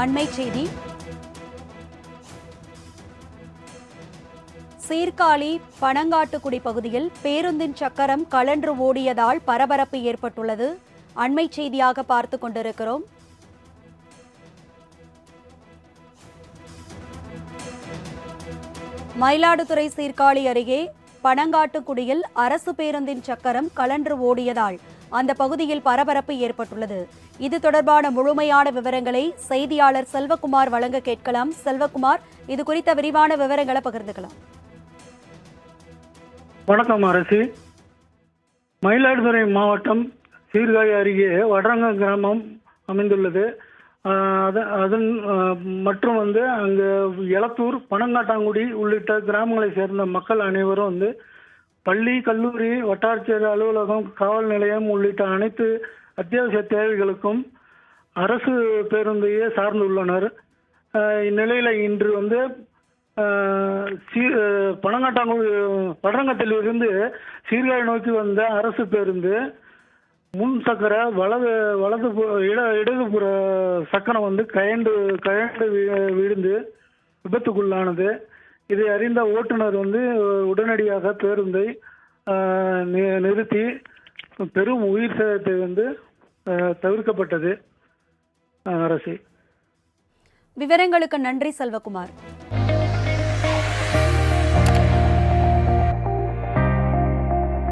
அண்மை செய்தி. சீர்காழி பனங்காட்டுக்குடி பகுதியில் பேருந்தின் சக்கரம் கலன்று ஓடியதால் பரபரப்பு ஏற்பட்டுள்ளது. அண்மை செய்தியாக பார்த்து கொண்டிருக்கிறோம். மயிலாடுதுறை சீர்காழி அருகே பனங்காட்டுக்குடியில் அரசு பேருந்தின் சக்கரம் கலன்று ஓடியதால் அந்த பகுதியில் பரபரப்பு ஏற்பட்டுள்ளது. இது தொடர்பான முழுமையான விவரங்களை செய்தியாளர் செல்வகுமார் வழங்க கேட்கலாம். செல்வகுமார் இது குறித்த விரிவான விவரங்களை பகிர்ந்துக்கலாம். வணக்கம் அரசு. மயிலாடுதுறை மாவட்டம் சீர்காழி அருகே வடரங்க கிராமம் அமைந்துள்ளது. அதன் மற்றும் வந்து அங்கு எலத்தூர் பனங்காட்டாங்குடி உள்ளிட்ட கிராமங்களை சேர்ந்த மக்கள் அனைவரும் வந்து பள்ளி கல்லூரி வட்டாட்சியர் அலுவலகம் காவல் நிலையம் உள்ளிட்ட அனைத்து அத்தியாவசிய தேவைகளுக்கும் அரசு பேருந்தையே சார்ந்துள்ளனர். ஆஹ் இந்நிலையில் இன்று வந்து சீ- பனங்காட்டாங்குடி படரங்கத்தில் இருந்து சீர்காழி நோக்கி வந்த அரசு பேருந்து முன் சக்கர வலது வலது இட இடதுபுற சக்கரம் வந்து கயண்டு கயண்டு வி- விழுந்து விபத்துக்குள்ளானது. இதை அறிந்த ஓட்டுநர் வந்து உடனடியாக பேருந்தை நிறுத்தி பெரும் உயிர் சேதத்தை வந்து தவிர்க்கப்பட்டது. அரசி. விவரங்களுக்கு நன்றி செல்வகுமார்.